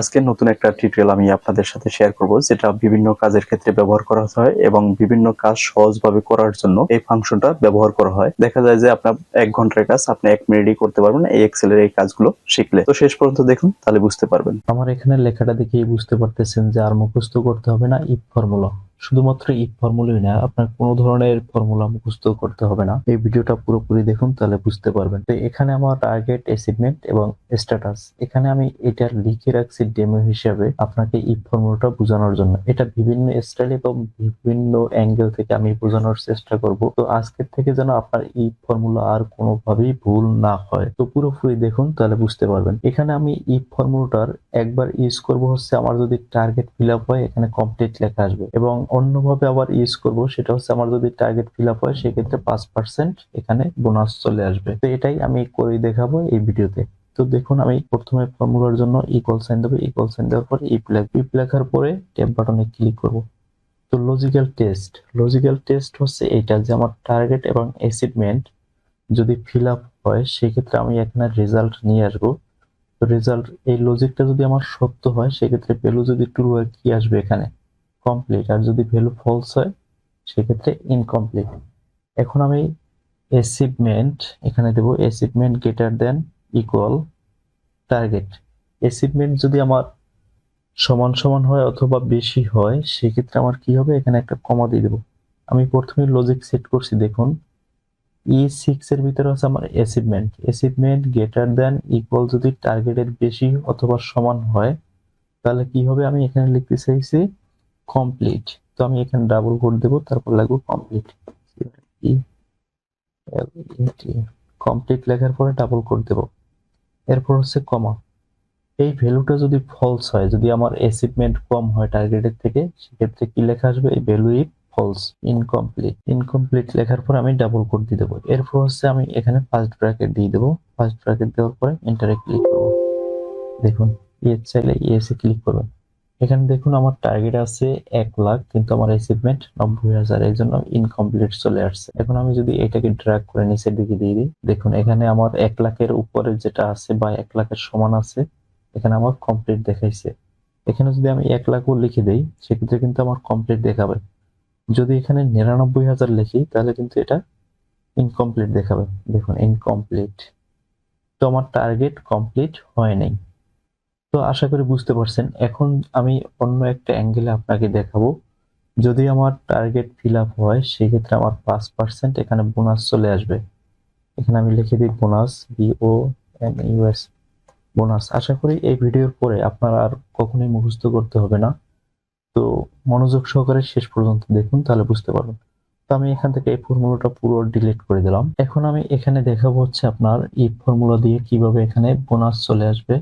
আজকে নতুন একটা টিউটোরিয়াল আমি আপনাদের সাথে শেয়ার করব, যেটা বিভিন্ন কাজের ক্ষেত্রে ব্যবহার করা হয় এবং বিভিন্ন কাজ সহজভাবে করার জন্য এই ফাংশনটা ব্যবহার করা হয়। দেখা যায় যে আপনার এক ঘণ্টার কাজ আপনি এক মিনিটই করতে পারবেন, এই এক্সেলের এই কাজগুলো শিখলে। তো শেষ পর্যন্ত দেখুন, তাহলে বুঝতে পারবেন। আমার এখানে লেখাটা দেখেই বুঝতে পারতেছেন যে আর মুখস্থ করতে হবে না ইফ ফর্মুলা শুধুমাত্র ইফ ফর্মুলাই না, আপনার কোনো ধরনের ফর্মুলা মুখস্থ করতে হবে না। এই ভিডিওটা পুরোপুরি দেখুন, তাহলে বুঝতে পারবেন। তো এখানে আমার টার্গেট অ্যাচিভমেন্ট এবং স্ট্যাটাস এখানে আমি এটা লিখে রাখছি ডেমো হিসাবে আপনাকে ইফ ফর্মুলাটা বোঝানোর জন্য। এটা বিভিন্ন স্টাইল এবং বিভিন্ন অ্যাঙ্গেল থেকে আমি বোঝানোর চেষ্টা করব। তো আজকের থেকে যেন আপনার এই ফর্মুলা আর কোনোভাবেই ভুল না হয়। তো পুরোপুরি দেখুন, তাহলে বুঝতে পারবেন। এখানে আমি ইফ ফর্মুলাটার একবার ইউজ করব হচ্ছে আমার যদি টার্গেট ফিল আপ হয়, এখানে কমপ্লিট লেখা আসবে। এবং অন্যভাবে আবার ইউজ করব, সেটা হচ্ছে আমার যদি টার্গেট ফিল আপ হয়, সেক্ষেত্রে পাঁচ পার্সেন্ট এখানে বোনাস চলে আসবে। তো এটাই আমি করে দেখাবো এই ভিডিওতে। তো দেখুন, আমি প্রথমে ফর্মুলার জন্য ইকুয়াল সাইন দেবো। ইকুয়াল সাইন দেওয়ার পরে ইপ লেখ। ইপ লেখার পরে ট্যাব বাটনে ক্লিক করব। তো লজিক্যাল টেস্ট লজিক্যাল টেস্ট হচ্ছে এটা যে আমার টার্গেট এবং অ্যাচিভমেন্ট যদি ফিল আপ হয়, সেক্ষেত্রে আমি এখানে রেজাল্ট নিয়ে আসব। তো রেজাল্ট এই লজিকটা যদি আমার সত্য হয়, সেক্ষেত্রে ভ্যালু যদি ট্রু হয়, কি আসবে এখানে? কমপ্লিট আর যদি ভ্যালু ফলস হয়, সেক্ষেত্রে ইনকমপ্লিট এখন আমি অ্যাচিভমেন্ট এখানে দেবো achievement greater than equal target achievement যদি আমার সমান সমান হয় অথবা বেশি হয়, সেক্ষেত্রে আমার কি হবে? এখানে একটা কমা দিয়ে দেবো। আমি প্রথমে লজিক সেট করছি, দেখুন। ই সিক্স এর ভিতরে হচ্ছে আমার achievement achievement greater than equal যদি টার্গেটের বেশি অথবা সমান হয়, তাহলে কি হবে? আমি এখানে লিখতে চাইছি কমপ্লিট তো আমি এখানে ডাবল কোড দেবো, তারপর লাগবো কমপ্লিট কমপ্লিট লেখার পরে ডাবল কোড দেবো। এরপর হচ্ছে কমা এই ভ্যালুটা যদি ফলস হয়, যদি আমার অ্যাচিভমেন্ট কম হয় টার্গেটের থেকে, সেক্ষেত্রে কি লেখা আসবে? এই value if false incomplete incomplete লেখার পর আমি ডাবল কোড দিয়ে দেবো। এরপর হচ্ছে আমি এখানে ফার্স্ট ব্র্যাকেট দিয়ে দেবো। ফার্স্ট ব্র্যাকেট দেওয়ার পরে এন্টারে ক্লিক করব। দেখুন ইয়ে চাইলে ইয়েসে ক্লিক করবেন। এখানে দেখুন আমার টার্গেট আছে এক লাখ, কিন্তু আমার অ্যাচিভমেন্ট নব্বই হাজার, এই জন্য ইনকমপ্লিট চলে আসছে। এখন আমি যদি এটাকে ড্র্যাগ করে নিচের দিকে দিয়ে দিই, দেখুন এখানে আমার এক লাখের উপরে যেটা আছে বা এক লাখের সমান আছে, এখানে আমার কমপ্লিট দেখাইছে। এখানে যদি আমি এক লাখও লিখে দিই, সেক্ষেত্রে কিন্তু আমার কমপ্লিট দেখাবে। যদি এখানে নিরানব্বই হাজার লিখি, তাহলে কিন্তু এটা ইনকমপ্লিট দেখাবে। দেখুন ইনকমপ্লিট তো আমার টার্গেট কমপ্লিট হয় নাই। তো আশা করি বুঝতে পারছেন। এখন আমি অন্য একটা অ্যাঙ্গেলে আপনাকে দেখাবো। যদি আমার টার্গেট ফিল আপ হয়, সেক্ষেত্রে আমার পাঁচ পার্সেন্ট এখানে বোনাস চলে আসবে। এখানে আমি লিখে দিই bonus B O N U S bonus আশা করি এই ভিডিওর পরে আপনার আর কখনোই মুখস্থ করতে হবে না। তো মনোযোগ সহকারে শেষ পর্যন্ত দেখুন, তাহলে বুঝতে পারবেন। তো আমি এখান থেকে এই ফর্মুলাটা পুরো ডিলিট করে দিলাম। এখন আমি এখানে দেখাবো হচ্ছে আপনার এই ফর্মুলা দিয়ে কীভাবে এখানে বোনাস চলে আসবে।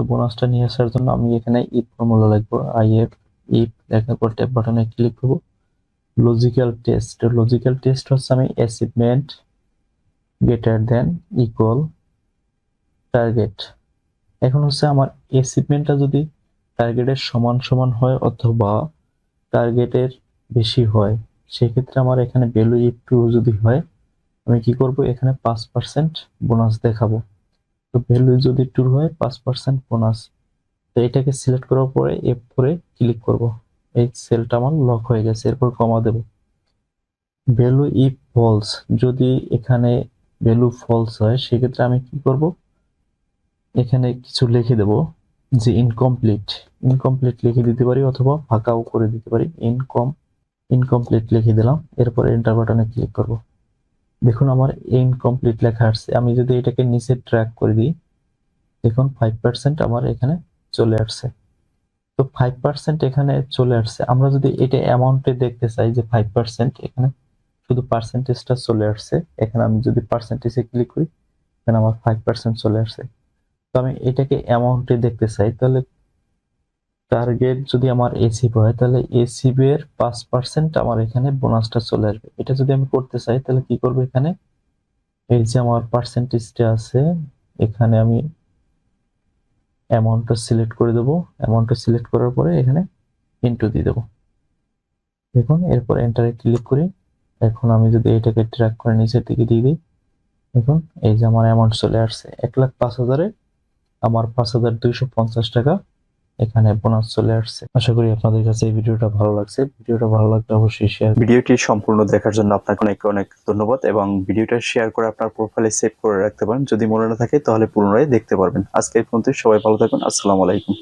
তো বোনাসটা নিয়ে আসার জন্য আমি এখানে ইফ ফর্মুলা লিখব আই এফ ইফ লেখার পর ট্যাব বাটনে ক্লিক করব। লজিক্যাল টেস্ট লজিক্যাল টেস্ট হচ্ছে আমি achievement greater than equal target এখন হচ্ছে আমার অ্যাচিভমেন্টটা যদি টার্গেটের সমান সমান হয় অথবা টার্গেটের বেশি হয়, সেক্ষেত্রে আমার এখানে ভ্যালু ইফ টু যদি হয়, আমি কি করব? এখানে পাঁচ পার্সেন্ট বোনাস দেখাবো। তো ভ্যালু যদি টু হয়, পাঁচ পার্সেন্ট বোনাস তো এটাকে সিলেক্ট করার পরে এফ করে ক্লিক করব। এই সেলটা আমার লক হয়ে গেছে, এরপর কমা দেব। ভ্যালু ইফ ফলস যদি এখানে ভ্যালু ফলস হয়, সেক্ষেত্রে আমি কি করব? এখানে কিছু লিখে দেব যে ইনকমপ্লিট ইনকমপ্লিট লিখে দিতে পারি অথবা ফাঁকাও করে দিতে পারি। ইনকম ইনকমপ্লিট লিখে দিলাম, এরপর এন্টার বাটনে ক্লিক করব। দেখুন আমার ইনকমপ্লিট লেখা আসছে। আমি যদি এটাকে নিচে ট্র্যাক করে দিই, দেখুন ফাইভ পার্সেন্ট আমার এখানে চলে আসছে। তো ফাইভ পার্সেন্ট এখানে চলে আসছে। আমরা যদি এটা অ্যামাউন্টে দেখতে চাই যে ফাইভ পার্সেন্ট এখানে শুধু পার্সেন্টেজটা চলে আসছে, এখানে আমি যদি পার্সেন্টেজে ক্লিক করি এখানে আমার ফাইভ পার্সেন্ট চলে আসছে। তো আমি এটাকে অ্যামাউন্টে দেখতে চাই, তাহলে টার্গেট যদি আমার এসিভ হয়, তাহলে এসিভ এর পাঁচ পার্সেন্ট আমার এখানে বোনাসটা চলে আসবে। এটা যদি আমি করতে চাই, তাহলে কি করব এখানে? এই যে আমার পার্সেন্টেজটা আছে, এখানে আমি অ্যামাউন্টটা সিলেক্ট করে দেবো। অ্যামাউন্টটা সিলেক্ট করার পরে এখানে ইন্টু দিয়ে দেবো। দেখুন, এরপর এন্টারে ক্লিক করি। এখন আমি যদি এটাকে ট্র্যাক করে নিচের দিকে দিয়ে দিই, দেখুন, এই যে আমার অ্যামাউন্ট চলে আসছে। এক লাখ পাঁচ হাজারে আমার পাঁচ হাজার দুইশো পঞ্চাশ টাকা এখানে বোনাস চলে আসছে। আশা করি আপনাদের কাছে এই ভিডিওটা ভালো লাগছে। ভিডিওটা ভালো লাগলে অবশ্যই শেয়ার ভিডিওটি সম্পূর্ণ দেখার জন্য আপনাকে অনেক অনেক ধন্যবাদ এবং ভিডিওটা শেয়ার করে আপনার প্রোফাইলে সেভ করে রাখতে পারেন। যদি মনে না থাকে তাহলে পুনরায় দেখতে পারবেন। আজকে এই পর্যন্ত সবাই ভালো থাকুন। আসসালামু আলাইকুম।